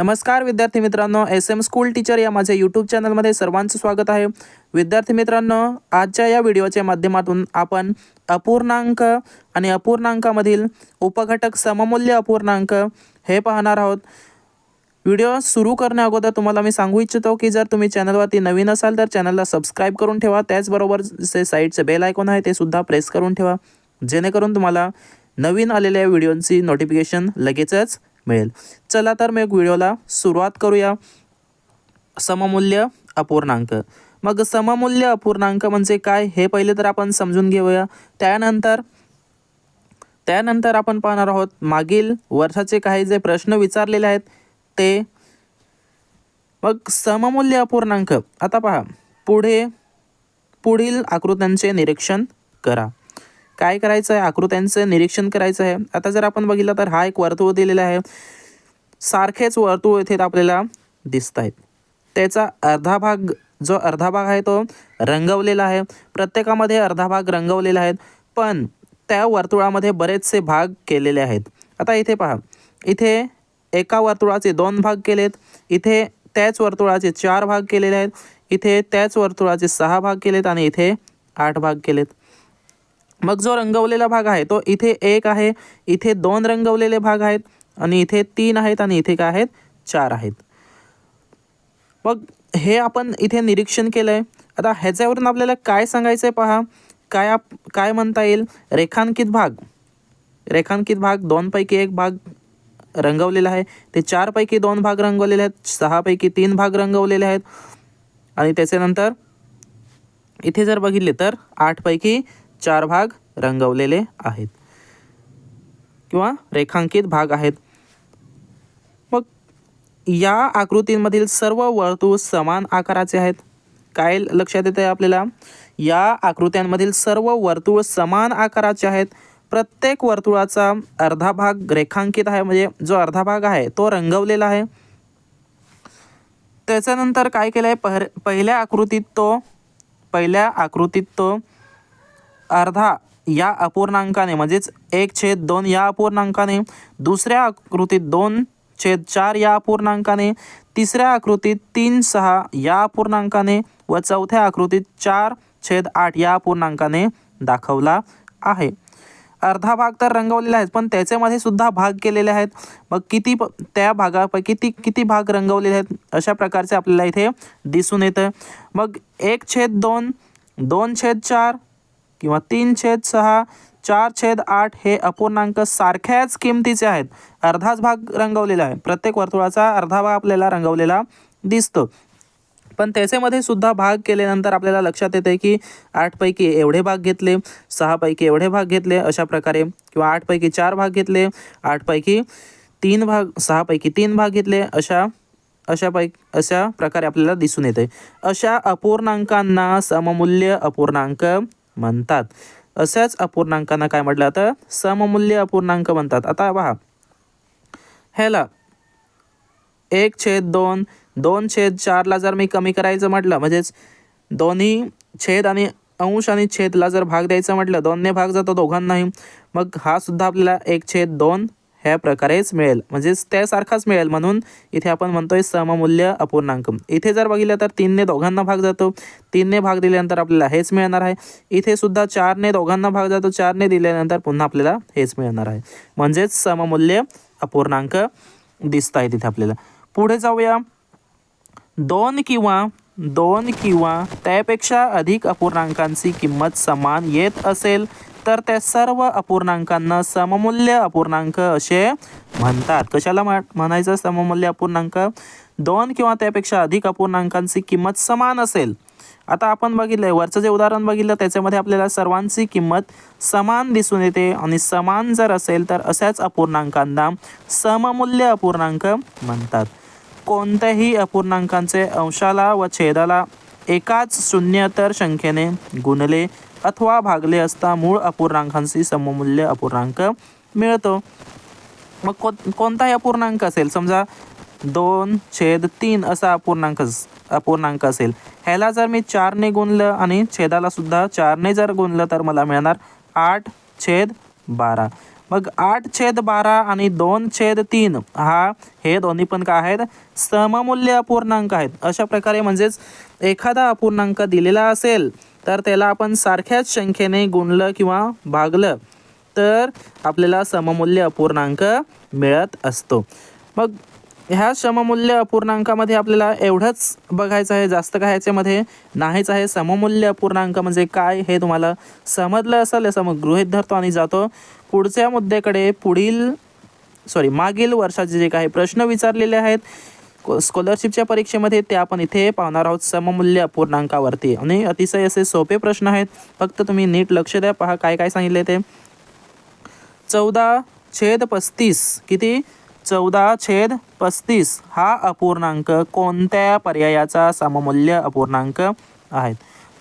नमस्कार विद्यार्थी मित्रांनो. एस एम स्कूल टीचर या माझ्या यूट्यूब चॅनलमध्ये सर्वांचं स्वागत आहे. विद्यार्थी मित्रांनो आजच्या या व्हिडिओच्या माध्यमातून आपण अपूर्णांक आणि अपूर्णांकामधील उपघटक सममूल्य अपूर्णांक हे पाहणार आहोत. व्हिडिओ सुरू करण्या अगोदर तुम्हाला मी सांगू इच्छितो की जर तुम्ही चॅनलवरती नवीन असाल तर चॅनलला सबस्क्राईब करून ठेवा. त्याचबरोबर जे साईडचं बेल आयकॉन आहे ते सुद्धा प्रेस करून ठेवा. जेणेकरून तुम्हाला नवीन आलेल्या व्हिडिओंची नोटिफिकेशन लगेचच मिळेल. चला तर मग व्हिडिओला सुरुवात करूया. सममूल्य अपूर्णांक. मग सममूल्य अपूर्णांक म्हणजे काय हे पहिले तर आपण समजून घेऊया. त्यानंतर त्यानंतर आपण पाहणार आहोत मागील वर्षाचे काही जे प्रश्न विचारलेले आहेत ते मग सममूल्य अपूर्णांक. आता पहा पुढे पुढील आकृत्यांचे निरीक्षण करा. काय करायचं आहे? आकृत्यांचं निरीक्षण करायचं आहे. आता जर आपण बघितलं तर हा एक वर्तुळ दिलेला आहे. सारखेच वर्तुळ येथे आपल्याला दिसत आहेत. त्याचा अर्धा भाग जो अर्धा भाग आहे तो रंगवलेला आहे. प्रत्येकामध्ये अर्धा भाग रंगवलेला आहे. पण त्या वर्तुळामध्ये बरेचसे भाग केलेले आहेत. आता इथे पहा. इथे एका वर्तुळाचे दोन भाग केलेत. इथे त्याच वर्तुळाचे चार भाग केलेले आहेत. इथे त्याच वर्तुळाचे सहा भाग केलेत आणि इथे आठ भाग केलेत. मग जो रंगवलेला भाग आहे तो इथे एक आहे इथे दोन रंगवलेले भाग आहेत आणि इथे तीन आहेत आणि इथे काय आहेत? चार आहेत. मग हे आपण इथे निरीक्षण केलं आहे आता ह्याच्यावरून आपल्याला काय सांगायचं आहे पहा. काय आप काय म्हणता येईल? रेखांकित भाग. रेखांकित भाग दोनपैकी एक भाग रंगवलेला आहे. ते चारपैकी दोन भाग रंगवलेले आहेत. सहापैकी तीन भाग रंगवलेले आहेत. आणि त्याच्यानंतर इथे जर बघितले तर आठपैकी चार भाग रंगवलेले आहेत. किंवा रेखांकित भाग आहेत. मग या आकृतींमधील सर्व वर्तुळ समान आकाराचे आहेत. काय लक्षात येतं आहे आपल्याला? या आकृत्यांमधील सर्व वर्तुळ समान आकाराचे आहेत. प्रत्येक वर्तुळाचा अर्धा भाग रेखांकित आहे. म्हणजे जो अर्धा भाग आहे तो रंगवलेला आहे. त्याच्यानंतर काय केलं आहे पह पहिल्या आकृतीत तो पहिल्या आकृतीत तो अर्धा या अपूर्णांकाने म्हणजेच एक छेद दोन या अपूर्णांकाने दुसऱ्या आकृतीत दोन छेद चार या अपूर्णांकाने तिसऱ्या आकृतीत तीन सहा या अपूर्णांकाने व चौथ्या आकृतीत चार छेद आठ या अपूर्णांकाने दाखवला आहे. अर्धा भाग तर रंगवलेला आहे पण त्याच्यामध्ये सुद्धा भाग केलेले आहेत. मग किती प त्या भागापैकी किती किती भाग रंगवलेले आहेत अशा प्रकारचे आपल्याला इथे दिसून येतं मग एक छेद दोन दोन छेद चार किंवा तीन छेद सहा चार छेद आठ हे अपूर्णांक सारख्याच किमतीचे आहेत. अर्धाच भाग रंगवलेला आहे. प्रत्येक वर्तुळाचा अर्धा भाग आपल्याला रंगवलेला दिसतो. पण त्याच्यामध्ये सुद्धा भाग केल्यानंतर आपल्याला लक्षात येते की आठपैकी एवढे भाग घेतले सहापैकी एवढे भाग घेतले अशा प्रकारे किंवा आठपैकी चार भाग घेतले आठपैकी तीन भाग सहापैकी तीन भाग घेतले अशा अशा पैकी अशा प्रकारे आपल्याला दिसून येते अशा अपूर्णांकांना सममूल्य अपूर्णांक म्हणतात. अशाच अपूर्णांकांना काय म्हटलं जातं? सममूल्य अपूर्णांक म्हणतात. आता पहा. ह्याला एक छेद दोन दोन छेद चारला जर मी कमी करायचं म्हटलं म्हणजेच दोन्ही छेद आणि अंश आणि छेदला जर भाग द्यायचं म्हटलं दोनने भाग जातो दोघांनाही. मग हा सुद्धा आपल्याला एक छेद दोन ह्या प्रकारेच मिळेल. म्हणजेच त्यासारखाच मिळेल म्हणून इथे आपण म्हणतोय सममूल्य अपूर्णांक. इथे जर बघितलं तर तीनने दोघांना भाग जातो. तीनने भाग दिल्यानंतर आपल्याला हेच मिळणार आहे. इथे सुद्धा चारने दोघांना भाग जातो. चारने दिल्यानंतर पुन्हा आपल्याला हेच मिळणार आहे. म्हणजेच सममूल्य अपूर्णांक दिसत आहे तिथे आपल्याला. पुढे जाऊया. दोन किंवा दोन किंवा त्यापेक्षा अधिक अपूर्णांकांची किंमत समान येत असेल तर त्या सर्व अपूर्णांकांना सममूल्य अपूर्णांक असे म्हणतात. कशाला म्हणायचं सममूल्य अपूर्णांक? दोन किंवा त्यापेक्षा अधिक अपूर्णांकांची किंमत समान असेल. आता आपण बघितलं वरचं जे उदाहरण बघितलं त्याच्यामध्ये आपल्याला सर्वांची किंमत समान दिसून येते आणि समान जर असेल तर अशाच अपूर्णांकांना सममूल्य अपूर्णांक म्हणतात. कोणत्याही अपूर्णांकांचे अंशाला व छेदाला एकाच शून्यतर संख्येने गुणले अथवा भागले असता मूळ अपूर्णांकांशी सममूल्य अपूर्णांक मिळतो. मग को कोणताही अपूर्णांक असेल समजा दोन छेद तीन असा अपूर्णांक अपूर्णांक असेल ह्याला जर मी चारने गुणलं आणि छेदाला सुद्धा चारने जर गुणलं तर मला मिळणार आठ छेद बारा. मग आठ छेद बारा आणि दोन छेद तीन हा हे दोन्ही पण काय आहेत? सममूल्य अपूर्णांक आहेत. अशा प्रकारे म्हणजेच एखादा अपूर्णांक दिलेला असेल तर त्याला आपण सारख्याच संख्येने गुणलं किंवा भागलं तर आपल्याला सममूल्य अपूर्णांक मिळत असतो. मग ह्या सममूल्य अपूर्णांकामध्ये आपल्याला एवढंच बघायचं आहे जास्त काय ह्याच्यामध्ये नाहीच आहे. सममूल्य अपूर्णांक म्हणजे काय हे तुम्हाला समजलं असेल असं मग गृहित धरतो आणि जातो. पुढच्या मुद्द्याकडे पुढील सॉरी मागील वर्षाचे जे काही प्रश्न विचारलेले आहेत स्कॉलरशिपच्या परीक्षेमध्ये ते आपण इथे पाहणार आहोत सममूल्य अपूर्णांकावरती आणि अतिशय असे सोपे प्रश्न आहेत. फक्त तुम्ही नीट लक्ष द्या पहा काय काय सांगितले ते. चौदा छेद पस्तीस. किती? चौदा छेद पस्तीस हा अपूर्णांक कोणत्या पर्यायाचा सममूल्य अपूर्णांक आहेत?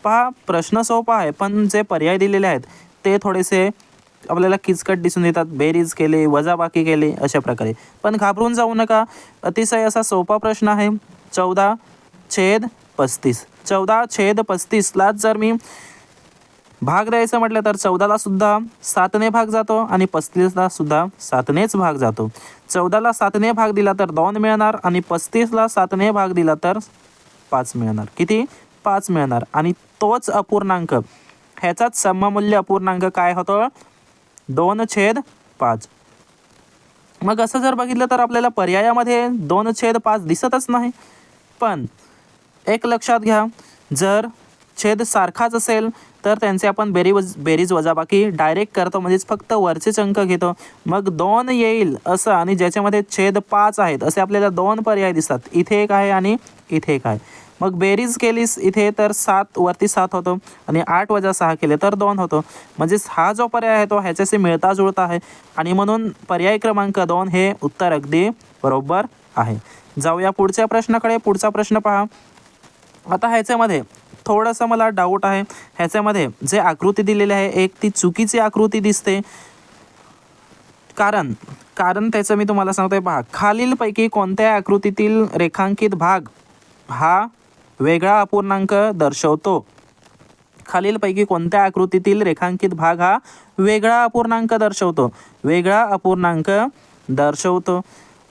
पहा प्रश्न सोपा आहे पण जे पर्याय दिलेले आहेत ते थोडेसे आपल्याला किचकट दिसून येतात बेरीज केले वजाबाकी केले अशा प्रकारे. पण घाबरून जाऊ नका. अतिशय असा सोपा प्रश्न आहे. चौदा छेद पस्तीस. चौदा छेद पस्तीसलाच जर मी भाग द्यायचं म्हटलं तर चौदाला सुद्धा सातने भाग जातो आणि पस्तीसला सुद्धा सातनेच भाग जातो. चौदाला सातने भाग दिला तर दोन मिळणार आणि पस्तीसला सातने भाग दिला तर पाच मिळणार. किती? पाच मिळणार. आणि तोच अपूर्णांक. ह्याचाच सममूल्य अपूर्णांक काय होतो? दोन छेद पाच. मग असं जर बघितलं तर आपल्याला पर्यायामध्ये दोन छेद पाच दिसतच नाही. पण एक लक्षात घ्या जर छेद सारखाच असेल तर त्यांचे आपण बेरी वज बेरीज वजाबाकी डायरेक्ट करतो म्हणजेच फक्त वरचेच अंक घेतो. मग दोन येईल असं आणि ज्याच्यामध्ये छेद पाच आहेत असे आपल्याला दोन पर्याय दिसतात. इथे एक आहे आणि इथे एक आहे. मग बेरीज केलीस इथे तर सात वरती सात होतो आणि आठ वजा सहा केले तर दोन होतो. म्हणजेच हा जो पर्याय आहे तो ह्याच्याशी मिळता जुळता आहे. आणि म्हणून पर्याय क्रमांक दोन हे उत्तर अगदी बरोबर आहे. जाऊया पुढच्या प्रश्नाकडे. पुढचा प्रश्न पहा. आता ह्याच्यामध्ये थोडंसं मला डाऊट आहे. ह्याच्यामध्ये जे आकृती दिलेली आहे एक ती चुकीची आकृती दिसते. कारण कारण त्याचं मी तुम्हाला सांगतोय पहा. खालीलपैकी कोणत्या आकृतीतील रेखांकित भाग हा वेगळा अपूर्णांक दर्शवतो. खालीलपैकी कोणत्या आकृतीतील रेखांकित भाग हा वेगळा अपूर्णांक दर्शवतो? वेगळा अपूर्णांक दर्शवतो.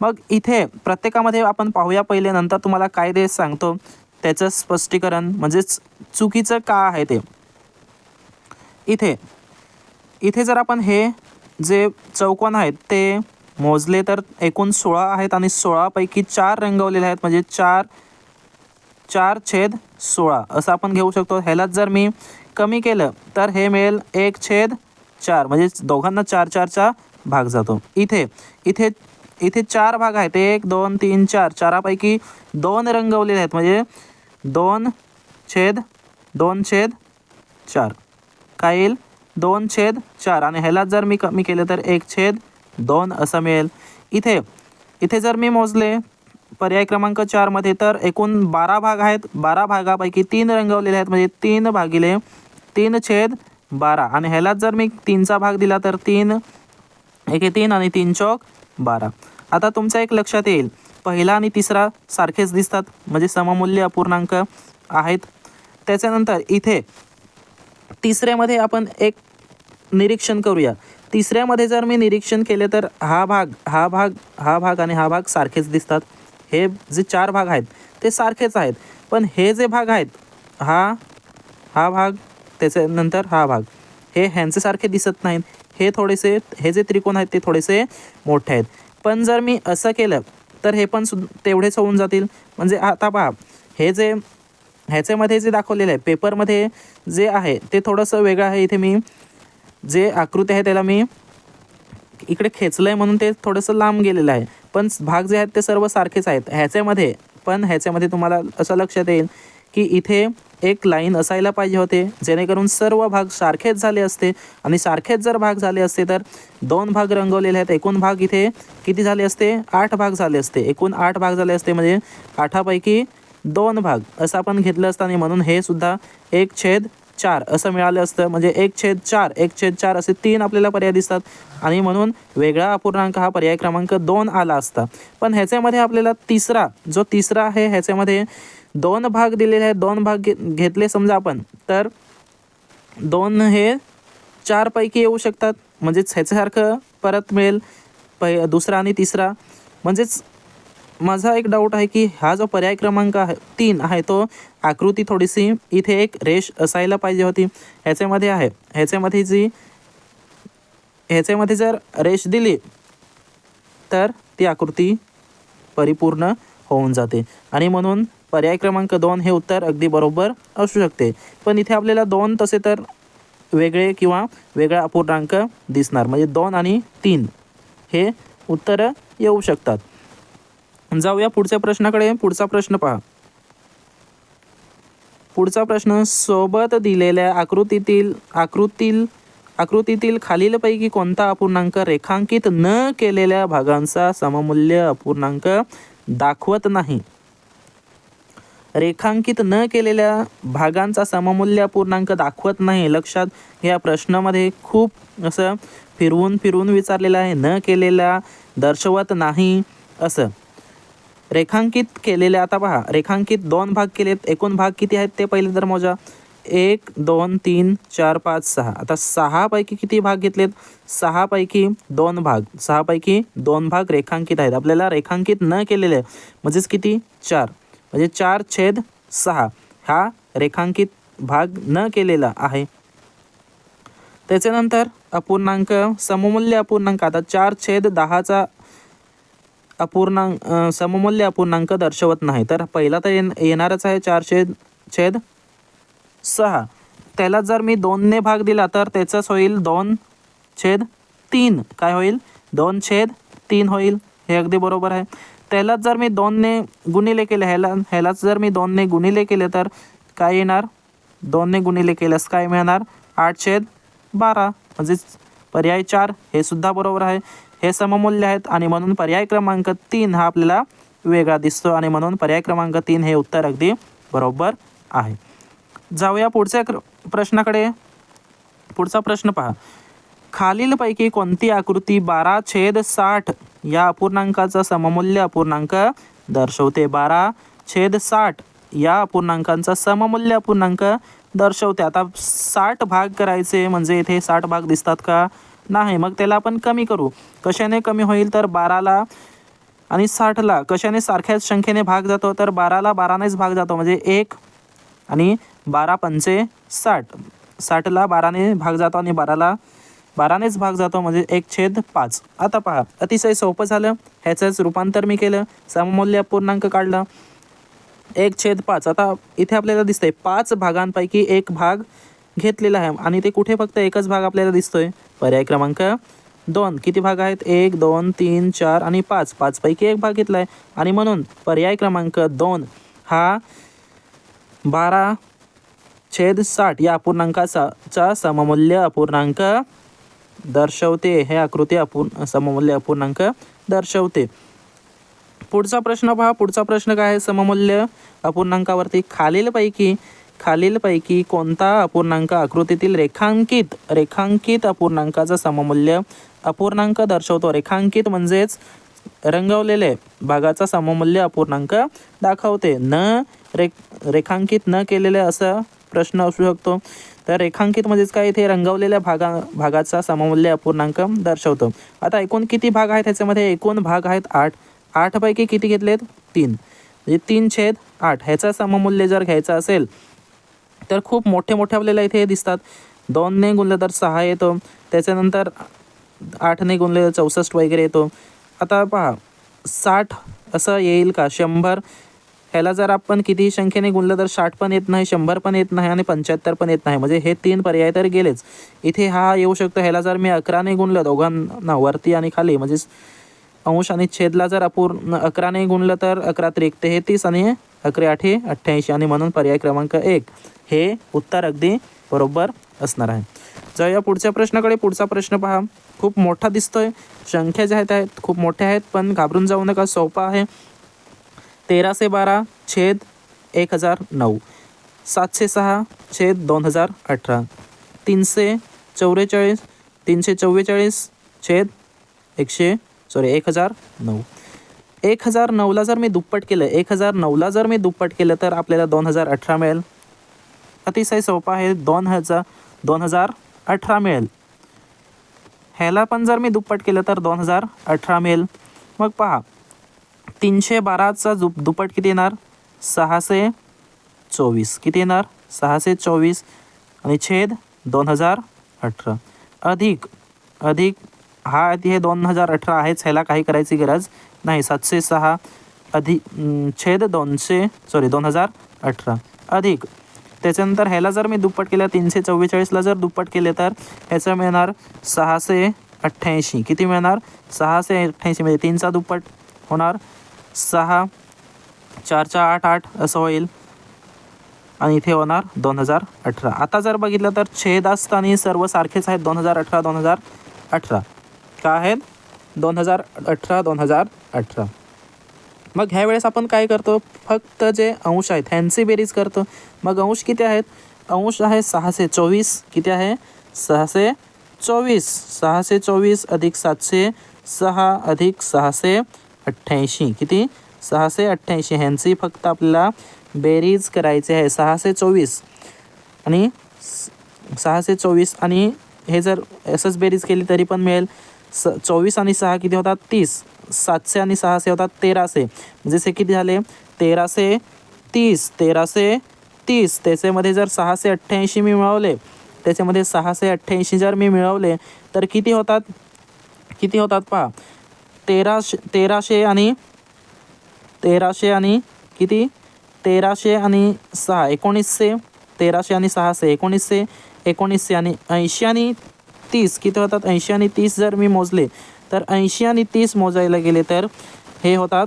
मग इथे प्रत्येकामध्ये आपण पाहूया पहिले नंतर तुम्हाला काय ते सांगतो. त्याचं स्पष्टीकरण म्हणजेच चुकीचं का आहे ते. इथे इथे जर आपण हे जे चौकोन आहेत ते मोजले तर एकूण सोळा आहेत आणि सोळापैकी चार रंगवलेले आहेत. म्हणजे चार चार छेद सोळा असं आपण घेऊ शकतो. ह्यालाच जर मी कमी केलं तर हे मिळेल एक छेद चार. म्हणजे दोघांना चार चारचा भाग जातो. इथे इथे इथे चार भाग आहेत. एक दोन तीन चार. चारापैकी दोन रंगवलेले आहेत. म्हणजे दोन छेद दोन छेद चार. काय येईल? दोन छेद चार. आणि ह्याला जर मी कमी केलं तर एक छेद दोन असं मिळेल. इथे इथे जर मी मोजले पर्याय क्रमांक चारमध्ये तर एकूण बारा भाग आहेत. बारा भागापैकी तीन रंगवलेले आहेत. म्हणजे तीन भागिले तीन छेद बारा. आणि ह्यालाच जर मी तीनचा भाग दिला तर तीन एके तीन आणि तीन चौक बारा. आता तुमचा एक लक्षात येईल. पहिला आणि तिसरा सारखेच दिसतात. म्हणजे सममूल्य अपूर्णांक आहेत. त्याच्यानंतर इथे तिसऱ्यामध्ये आपण एक निरीक्षण करूया. तिसऱ्यामध्ये जर मी निरीक्षण केले तर हा भाग हा भाग हा भाग आणि हा भाग सारखेच दिसतात. हे जे चार भाग आहेत ते सारखेच आहेत. पण हे जे भाग आहेत हा हा भाग त्याच्यानंतर हा भाग. हे ह्यांचे दिसत नाहीत. हे थोडेसे हे जे त्रिकोण आहेत ते थोडेसे मोठे आहेत. पण जर मी असं केलं तर हे पण सुद्धा तेवढेच होऊन जातील. म्हणजे आता पहा हे जे ह्याच्यामध्ये जे दाखवलेलं आहे पेपरमध्ये जे आहे ते थोडंसं वेगळं आहे. इथे मी जे आकृती आहे त्याला मी इकडे खेचलं आहे म्हणून ते थोडंसं लांब गेलेलं आहे. पण भाग जे आहेत ते सर्व सारखेच आहेत. ह्याच्यामध्ये पण ह्याच्यामध्ये तुम्हाला असं लक्षात येईल की इथे एक लाईन असायला पाहिजे होते जेणेकरून सर्व भाग सारखेच झाले असते. आणि सारखेच जर भाग झाले असते तर दोन भाग रंगवलेले आहेत. एकूण भाग इथे किती झाले असते? आठ भाग झाले असते. एकूण आठ भाग झाले असते म्हणजे आठापैकी दोन भाग. असं आपण घेतलं असतं आणि म्हणून हे सुद्धा एक छेद चार असं मिळालं असतं. म्हणजे एक छेद चार एक छेद चार असे तीन आपल्याला पर्याय दिसतात. आणि म्हणून वेगळा अपूर्णांक हा पर्याय क्रमांक दोन आला असता. पण ह्याच्यामध्ये आपल्याला तिसरा जो तिसरा आहे ह्याच्यामध्ये दोन भाग दिलेले आहेत. दोन भाग घे घेतले समजा आपण तर दोन हे चारपैकी येऊ शकतात. म्हणजेच ह्याच्यासारखं परत मिळेल. पै दुसरा आणि तिसरा. म्हणजेच माझा एक डाऊट आहे की हा जो पर्याय क्रमांक आहे तीन आहे तो आकृती थोडीशी इथे एक रेष असायला पाहिजे होती. ह्याच्यामध्ये आहे. ह्याच्यामध्ये जी ह्याच्यामध्ये जर रेष दिली तर ती आकृती परिपूर्ण होऊन जाते. आणि म्हणून पर्याय क्रमांक दोन हे उत्तर अगदी बरोबर असू शकते. पण इथे आपल्याला दोन तसे तर वेगळे किंवा वेगळा अपूर्णांक दिसणार. म्हणजे दोन आणि तीन हे उत्तरं येऊ शकतात. जाऊया पुढच्या प्रश्नाकडे. पुढचा प्रश्न पहा. पुढचा प्रश्न सोबत दिलेल्या आकृतीतील आकृतील आकृतीतील खालीलपैकी कोणता अपूर्णांक रेखांकित न केलेल्या भागांचा सममूल्य अपूर्णांक दाखवत नाही? रेखांकित न केलेल्या भागांचा सममूल्य अपूर्णांक दाखवत नाही. लक्षात या प्रश्नामध्ये खूप असं फिरवून फिरवून विचारलेलं आहे. न केलेल्या दर्शवत नाही असं. रेखांकित केलेले आता पहा रेखांकित दोन भाग केलेत एकूण भाग किती आहेत ते पहिले तर मोजा. एक दोन तीन चार पाच सहा. आता सहापैकी किती भाग घेतलेत? सहापैकी दोन भाग. सहापैकी दोन भाग रेखांकित आहेत. आपल्याला रेखांकित न केलेले म्हणजेच किती? चार. म्हणजे चार छेद सहा. हा रेखांकित भाग न केलेला आहे. त्याच्यानंतर अपूर्णांक सममूल्य अपूर्णांक. आता चार छेद दहाचा अपूर्णांक सममूल्य अपूर्णांक दर्शवत नाही. तर पहिला तर येन येणारच आहे चार छेद छेद सहा. त्याला जर मी दोनने भाग दिला तर त्याचंच होईल दोन छेद तीन. काय होईल? दोन छेद तीन होईल. हे अगदी बरोबर आहे. त्यालाच जर मी दोनने गुणिले केले ह्याला ह्यालाच जर मी दोनने गुणिले केले तर काय येणार? दोनने गुणिले केल्यास काय मिळणार? आठ छेद बारा. म्हणजेच पर्याय चार. हे सुद्धा बरोबर आहे. हे सममूल्य आहेत आणि म्हणून पर्याय क्रमांक तीन हा आपल्याला वेगळा दिसतो आणि म्हणून पर्याय क्रमांक तीन हे उत्तर अगदी बरोबर आहे. जाऊया पुढच्या क्र प्रश्नाकडे. पुढचा प्रश्न पहा. खालीलपैकी कोणती आकृती बारा छेद साठ या अपूर्णांकाचा सममूल्य अपूर्णांक दर्शवते? बारा छेद साठ या अपूर्णांकांचा सममूल्य अपूर्णांक दर्शवते. आता साठ भाग करायचे म्हणजे इथे साठ भाग दिसतात का? नाही मग त्याला आपण कमी करू. कशाने कमी होईल तर बाराला आणि साठला? कशाने सारख्याच संख्येने भाग जातो तर बाराला बारानेच भाग जातो म्हणजे एक आणि बारा पंचे साठ. साठला बाराने भाग जातो आणि बाराला बारानेच भाग जातो म्हणजे एक छेद पाच. आता पहा अतिशय सोपं झालं. ह्याचंच रूपांतर मी केलं. सममूल्य पूर्णांक काढला. एक छेद पाच. आता इथे आपल्याला दिसतंय पाच भागांपैकी एक भाग घेतलेला आहे. आणि ते कुठे फक्त एकच भाग आपल्याला दिसतोय. पर्याय क्रमांक दोन. किती भाग आहेत? एक दोन तीन चार आणि पाच. पाचपैकी एक भाग घेतला आहे आणि म्हणून पर्याय क्रमांक दोन हा बारा छेद साठ या अपूर्णांकाचा चा सममूल्य अपूर्णांक दर्शवते. हे आकृती अपूर्ण सममूल्य अपूर्णांक दर्शवते. पुढचा प्रश्न पहा. पुढचा प्रश्न काय आहे? सममूल्य अपूर्णांकावरती खालीलपैकी खालीलपैकी कोणता अपूर्णांक आकृतीतील रेखांकित रेखांकित अपूर्णांकाचा सममूल्य अपूर्णांक दर्शवतो? रेखांकित म्हणजेच रंगवलेले भागाचा सममूल्य अपूर्णांक दाखवते. न रे रेखांकित न केलेले असं प्रश्न असू शकतो. तर रेखांकित म्हणजेच काय? इथे रंगवलेल्या भागा भागाचा सममूल्य अपूर्णांक दर्शवतो. आता एकूण किती भाग आहेत ह्याच्यामध्ये? एकूण भाग आहेत आठ. आठपैकी किती घेतलेत? तीन. म्हणजे तीन छेद आठ. ह्याचा सममूल्य जर घ्यायचा असेल तर खूप मोठे मोठे आपल्याला इथे दिसतात. दोनने गुणलं तर सहा येतो. त्याच्यानंतर आठने गुणले तर चौसष्ट वगैरे येतो. आता पहा साठ असं येईल का? शंभर. ह्याला जर आपण कितीही संख्येने गुणलं तर साठ पण येत नाही शंभर पण येत नाही आणि पंच्याहत्तर पण येत नाही. म्हणजे हे तीन पर्याय तर गेलेच. इथे हा येऊ शकतो. ह्याला जर मी अकराने गुणलं दोघांना वरती आणि खाली म्हणजेच अंश आणि छेदला जर अपूर्ण अकराने गुणलं तर अकरा त्रिक तेहतीस आणि अकरा आठे अठ्ठ्याऐंशी. आणि म्हणून पर्याय क्रमांक एक. हे उत्तर अगदी बरोबर असणार आहे. जाऊया पुढच्या प्रश्नाकडे. पुढचा प्रश्न पहा. खूप मोठा दिसतोय. संख्या ज्या आहेत आहेत खूप मोठ्या आहेत पण घाबरून जाऊ नका. सोपा आहे. तेराशे बारा छेद एक हजार नऊ. सातशे सहा छेद दोन हजार अठरा. तीनशे चौवेचाळीस तीनशे चव्वेचाळीस छेद एकशे सॉरी एक हजार नऊ. एक हजार नऊला जर मी दुप्पट केलं एक हजार नऊला जर मी दुप्पट केलं तर आपल्याला दोन हजार अठरा मिळेल. अतिशय सोपा आहे दोन हजार दोन हजार अठरा मिळेल. ह्याला पण जर मी दुप्पट केलं तर दोन हजार अठरा मिळेल. मग पहा तीनशे बाराचा दु दुप्पट किती येणार? सहाशे चोवीस. किती येणार? सहाशे चोवीस. आणि छेद दोन हजार अठरा. अधिक अधिक हा आधी हे दोन हजार अठरा आहेच ह्याला काही करायची गरज नाही. सातशे सहा अधिक छेद दोनशे सॉरी दोन हजार अठरा. अधिक. त्याच्यानंतर ह्याला जर मी दुप्पट केलं तीनशे चव्वेचाळीसला जर दुप्पट केले तर ह्याचं मिळणार सहाशे अठ्ठ्याऐंशी. किती मिळणार? सहाशे अठ्ठ्याऐंशी. म्हणजे तीनचा दुप्पट होणार सहा चारच्या आठ आठ असं होईल. आणि इथे होणार दोन हजार अठरा. आता जर बघितलं तर छेद असताना सर्व सारखेच आहेत दोन हजार अठरा दोन हजार अठरा. का आहेत. दोन हजार अठरा दोन हजार अठरा. मग ह्या वेळेस आपण काय करतो? फक्त जे अंश आहेत ह्यांची बेरीज करतो. मग अंश किती आहेत? अंश आहे सहाशे चोवीस. किती आहे? सहाशे चोवीस. सहाशे चोवीस अधिक सातशे सहा अधिक सहाशे अठ्ठ्याऐंशी. किती? सहाशे अठ्ठ्याऐंशी. ह्यांची फक्त आपल्याला बेरीज करायची आहे. सहाशे चोवीस. आणि सहाशे चोवीस. आणि हे जर असंच बेरीज केली तरी पण मिळेल. स चोवीस आणि सहा किती होतात? तीस. सातशे आणि सहाशे होतात तेराशे. जसे किती झाले? तेराशे तीस. तेराशे तीस. त्याच्यामध्ये जर सहाशे अठ्ठ्याऐंशी मी मिळवले त्याच्यामध्ये सहाशे अठ्ठ्याऐंशी जर मी मिळवले तर किती होतात? किती होतात पहा? तेराशे तेराशे आणि तेराशे आणि किती? तेराशे आणि सहा. एकोणीसशे. तेराशे आणि सहाशे. एकोणीसशे एकोणीसशे आणि ऐंशी आणि तीस किती होतात? ऐंशी आणि तीस जर मी मोजले तर ऐंशी आणि तीस मोजायला गेले तर हे होतात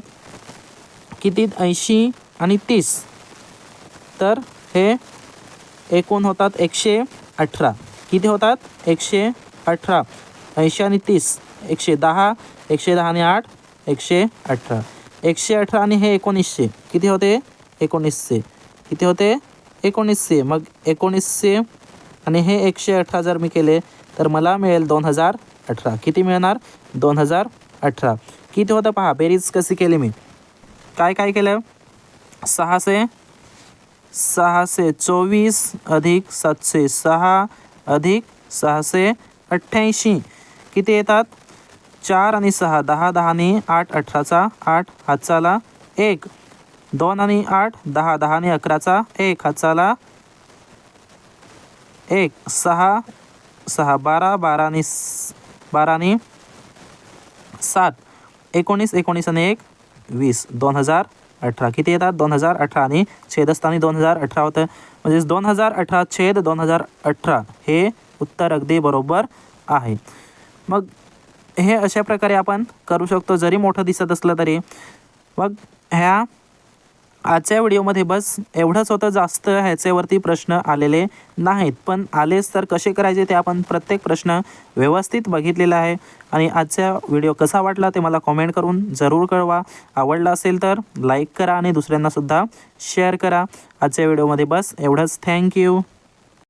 किती? ऐंशी आणि तीस. तर हे एकूण होतात एकशे अठरा. किती होतात? एकशे अठरा. ऐंशी आणि तीस एकशे दहा एकशे दहा आणि आठ एकशे अठरा. एकशे अठरा आणि हे एकोणीसशे. किती होते? एकोणीसशे. किती होते? एकोणीसशे. मग एकोणीसशे आणि हे एकशे अठरा जर मी केले तर मला मिळेल दोन हजार अठरा. किती मिळणार? दोन हजार अठरा. किती होतं पहा बेरीज कशी केली मी? काय काय केलं? सहाशे सहाशे चोवीस अधिक सातशे सहा अधिक सहाशे अठ्ठ्याऐंशी. किती येतात? चार आणि सहा दहा दहाने आठ अठराचा आठ हातचाला एक. दोन आणि आठ दहा दहाने अकराचा एक हातचाला एक. सहा सहा बारा बाराने स- बाराने सात. एकोणीस एकोणीस आणि एक वीस. दोन हजार अठरा. किती येतात? दोन हजार अठरा आणि छेदस्थानी दोन हजार अठरा होतं. म्हणजेच दोन हजार अठरा छेद दोन हजार अठरा हे उत्तर अगदी बरोबर आहे. मग हे अशा प्रकारे आपण करू शकतो. जरी मोठं दिसत असलं तरी. मग ह्या आजच्या व्हिडिओमध्ये बस एवढंच होतं जास्त ह्याच्यावरती प्रश्न आलेले नाहीत. पण आलेच तर कसे करायचे ते आपण प्रत्येक प्रश्न व्यवस्थित बघितलेला आहे. आणि आजचा व्हिडिओ कसा वाटला ते मला कॉमेंट करून जरूर कळवा. आवडला असेल तर लाईक करा आणि दुसऱ्यांनासुद्धा शेअर करा. आजच्या व्हिडिओमध्ये बस एवढंच. थँक्यू